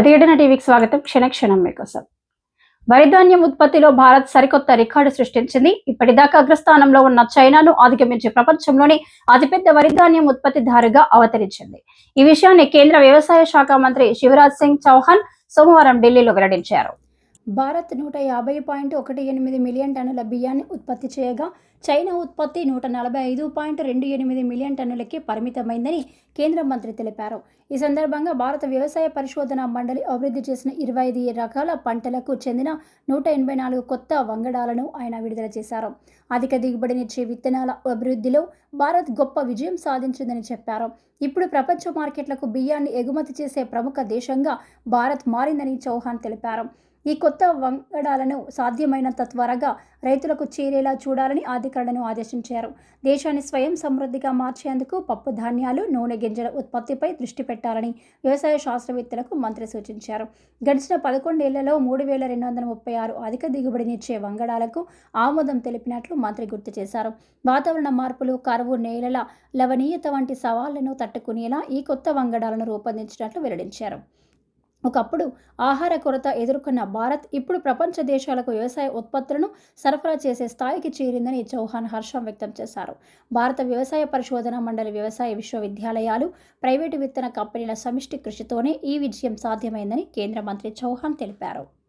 ప్రతిఘటన టీవీకి స్వాగతం. క్షణక్షణం మీకోసం. వరిధాన్యం ఉత్పత్తిలో భారత్ సరికొత్త రికార్డు సృష్టించింది. ఇప్పటిదాకా అగ్రస్థానంలో ఉన్న చైనాను అధిగమించి ప్రపంచంలోని అతిపెద్ద వరిధాన్యం ఉత్పత్తిదారుగా అవతరించింది. ఈ విషయాన్ని కేంద్ర వ్యవసాయ శాఖ మంత్రి శివరాజ్ సింగ్ చౌహాన్ సోమవారం ఢిల్లీలో వెల్లడించారు. భారత్ నూట యాభై పాయింట్ ఒకటి ఎనిమిది మిలియన్ టన్నుల బియ్యాన్ని ఉత్పత్తి చేయగా చైనా ఉత్పత్తి నూట నలభై ఐదు పాయింట్ రెండు ఎనిమిది మిలియన్ టన్నులకి పరిమితమైందని కేంద్ర మంత్రి తెలిపారు. ఈ సందర్భంగా భారత వ్యవసాయ పరిశోధన మండలి అభివృద్ధి చేసిన ఇరవై ఐదు రకాల పంటలకు చెందిన నూట ఎనభై నాలుగు కొత్త వంగడాలను ఆయన విడుదల చేశారు. అధిక దిగుబడినిచ్చే విత్తనాల అభివృద్ధిలో భారత్ గొప్ప విజయం సాధించిందని చెప్పారు. ఇప్పుడు ప్రపంచ మార్కెట్లకు బియ్యాన్ని ఎగుమతి చేసే ప్రముఖ దేశంగా భారత్ మారిందని చౌహాన్ తెలిపారు. ఈ కొత్త వంగడాలను సాధ్యమైనంత త్వరగా రైతులకు చేరేలా చూడాలని అధికారులను ఆదేశించారు. దేశాన్ని స్వయం సమృద్ధిగా మార్చేందుకు పప్పు ధాన్యాలు నూనె గింజల ఉత్పత్తిపై దృష్టి పెట్టాలని వ్యవసాయ శాస్త్రవేత్తలకు మంత్రి సూచించారు. గడిచిన పదకొండేళ్ళలో మూడు వేల రెండు వందల ముప్పై ఆరు అధిక దిగుబడినిచ్చే వంగడాలకు ఆమోదం తెలిపినట్లు మంత్రి గుర్తు చేశారు. వాతావరణ మార్పులు కరువు నేలల లవణీయత వంటి సవాళ్ళను తట్టుకునేలా ఈ కొత్త వంగడాలను రూపొందించినట్లు వెల్లడించారు. ఒకప్పుడు ఆహార కొరత ఎదుర్కొన్న భారత్ ఇప్పుడు ప్రపంచ దేశాలకు వ్యవసాయ ఉత్పత్తులను సరఫరా చేసే స్థాయికి చేరిందని చౌహాన్ హర్షం వ్యక్తం చేశారు. భారత వ్యవసాయ పరిశోధన మండలి వ్యవసాయ విశ్వవిద్యాలయాలు ప్రైవేటు విత్తన కంపెనీల సమిష్టి కృషితోనే ఈ విజయం సాధ్యమైందని కేంద్ర మంత్రి చౌహాన్ తెలిపారు.